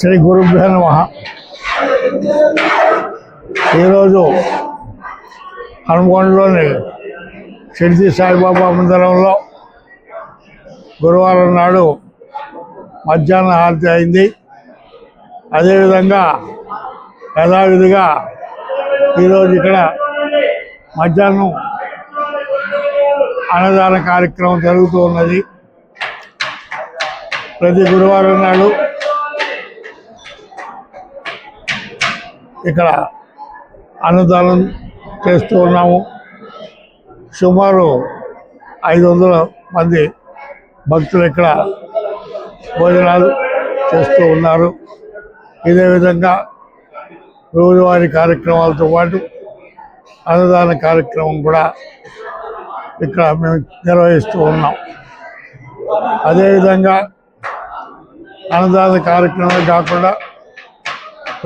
శ్రీ గురుభ్యో నమ. ఈరోజు హనుమకొండలోని షిర్జీ సాయిబాబా మందిరంలో గురువారం నాడు మధ్యాహ్న హారతి అయింది. అదేవిధంగా యథావిధిగా ఈరోజు ఇక్కడ మధ్యాహ్నం అన్నదాన కార్యక్రమం జరుగుతూ ఉన్నది. ప్రతి గురువారం నాడు ఇక్కడ అన్నదానం చేస్తూ ఉన్నాము. సుమారు ఐదు వందల మంది భక్తులు ఇక్కడ భోజనాలు చేస్తూ ఉన్నారు. ఇదే విధంగా రోజువారీ కార్యక్రమాలతో పాటు అన్నదాన కార్యక్రమం కూడా ఇక్కడ మేము నిర్వహిస్తూ ఉన్నాం. అదేవిధంగా అన్నదాన కార్యక్రమం కాకుండా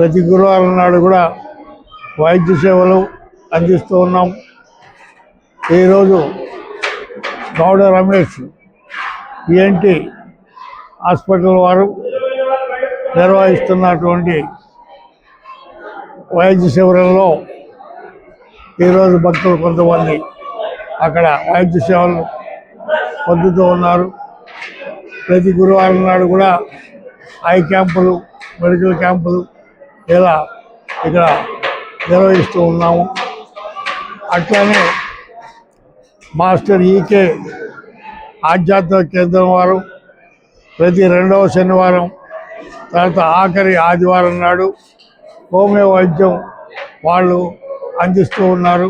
ప్రతి గురువారం నాడు కూడా వైద్య సేవలు అందిస్తూ ఉన్నాం. ఈరోజు గౌడ రమేష్ ఈఎన్టీ హాస్పిటల్ వారు నిర్వహిస్తున్నటువంటి వైద్య శిబిరంలో ఈరోజు భక్తులు కొంతమంది అక్కడ వైద్య సేవలు పొందుతూ ఉన్నారు. ప్రతి గురువారం నాడు కూడా ఐ క్యాంపులు మెడికల్ క్యాంపులు ఇలా ఇక్కడ నిర్వహిస్తూ ఉన్నాము. అట్లానే మాస్టర్ ఈకే ఆధ్యాత్మిక కేంద్రం వారు ప్రతి రెండవ శనివారం తర్వాత ఆఖరి ఆదివారం నాడు హోమియో వైద్యం వాళ్ళు అందిస్తూ ఉన్నారు.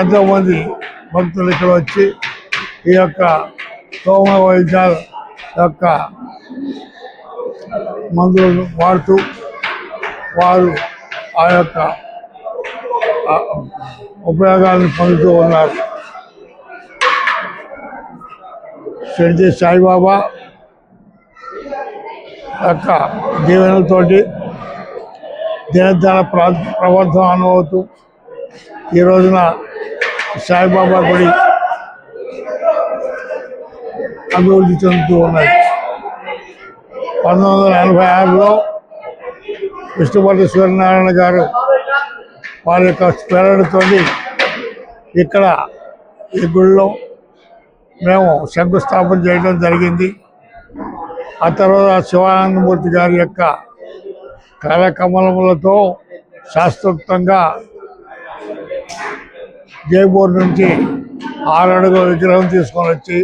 ఎంతోమంది భక్తులు ఇక్కడ వచ్చి ఈ యొక్క హోమియో వైద్యాల యొక్క మందులను వాడుతూ వారు ఆ యొక్క ఉపయోగాలను పొందుతూ ఉన్నారు. షిర్జీ సాయిబాబా యొక్క దీవెనలతోటి దినదాన ప్రా ప్రవర్ధం అనుభవుతూ ఈ రోజున సాయిబాబా గుడి అభివృద్ధి చెందుతూ ఉన్నాయి. పంతొమ్మిది వందల ఎనభై ఆరులో విష్ణుపతి సూర్యనారాయణ గారు వారి యొక్క ప్రేరణతో ఇక్కడ ఈ గుడిలో మేము శంకుస్థాపన చేయడం జరిగింది. ఆ తర్వాత శివానందమూర్తి గారి యొక్క కార్యక్రమములతో శాస్త్రోక్తంగా జైపూర్ నుంచి ఆరడుగు విగ్రహం తీసుకొని వచ్చి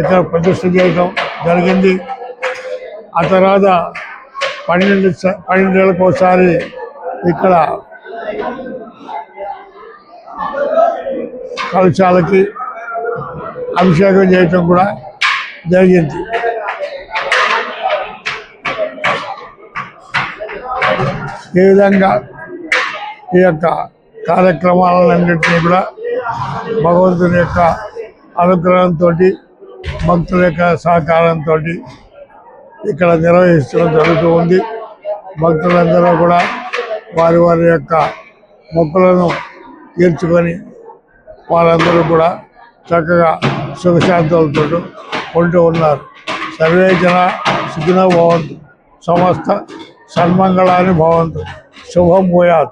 ఇక్కడ ప్రతిష్ఠ చేయడం జరిగింది. ఆ తర్వాత పన్నెండు పన్నెండు పన్నెండేళ్ళకి ఒకసారి ఇక్కడ కలశాలకి అభిషేకం చేయటం కూడా జరిగింది. ఈ విధంగా ఈ యొక్క కార్యక్రమాలన్నింటినీ కూడా భగవంతుని యొక్క అనుగ్రహంతో భక్తుల యొక్క సహకారంతో ఇక్కడ నిర్వహించడం జరుగుతూ ఉంది. భక్తులందరూ కూడా వారి వారి యొక్క మొక్కులను తీర్చుకొని వారందరూ కూడా చక్కగా సుఖశాంతులతో ఉంటూ ఉన్నారు. సర్వే జన సుఖినో భవంతు. సమస్త సన్మంగళాన్ని భవంతు. శుభం పోయారు